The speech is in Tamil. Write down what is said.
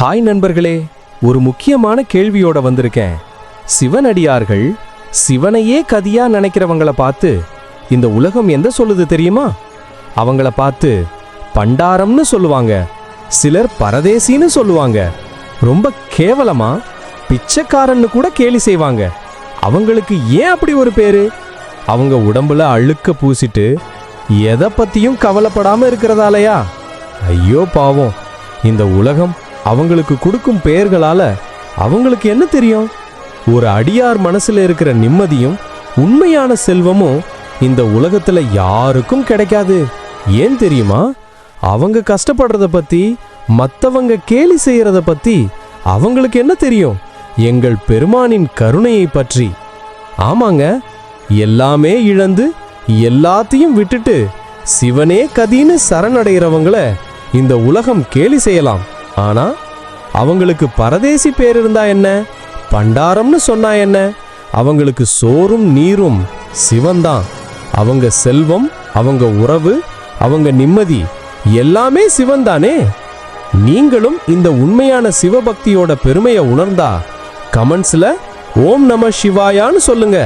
ஹாய் நண்பர்களே ஒரு முக்கியமான கேள்வியோட வந்திருக்கேன். சிவனடியார்கள் சிவனையே கதியா நினைக்கிறவங்கள பார்த்து இந்த உலகம் எந்த சொல்லுது தெரியுமா? அவங்கள பார்த்து பண்டாரம்னு சொல்லுவாங்க சிலர் பரதேசின்னு சொல்லுவாங்க ரொம்ப கேவலமா பிச்சைக்காரன்னு கூட கேலி செய்வாங்க அவங்களுக்கு ஏன் அப்படி ஒரு பேரு? அவங்க உடம்புல அழுக்க பூசிட்டு எதை பத்தியும் கவலைப்படாம இருக்கிறதாலயா? ஐயோ பாவம் இந்த உலகம் அவங்களுக்கு கொடுக்கும் பெயர்களால அவங்களுக்கு என்ன தெரியும்? ஒரு அடியார் மனசுல இருக்கிற நிம்மதியும் உண்மையான செல்வமும் இந்த உலகத்துல யாருக்கும் கிடைக்காது. ஏன் தெரியுமா? அவங்க கஷ்டப்படுறத பத்தி மத்தவங்க கேலி செய்யறத பத்தி அவங்களுக்கு என்ன தெரியும்? எங்கள் பெருமானின் கருணையை பற்றி. ஆமாங்க எல்லாமே இழந்து எல்லாத்தையும் விட்டுட்டு சிவனே கதின்னு சரணடைகிறவங்கள இந்த உலகம் கேலி செய்யலாம். ஆனா அவங்களுக்கு பரதேசி பேர் இருந்தா என்ன? பண்டாரம்னு சொன்னா என்ன? அவங்களுக்கு சோறும் நீரும் சிவன்தான் அவங்க செல்வம் அவங்க உறவு அவங்க நிம்மதி எல்லாமே சிவன்தானே நீங்களும் இந்த உண்மையான சிவபக்தியோட பெருமையை உணர்ந்தா கமெண்ட்ஸ்ல ஓம் நம சிவாயான்னு சொல்லுங்க.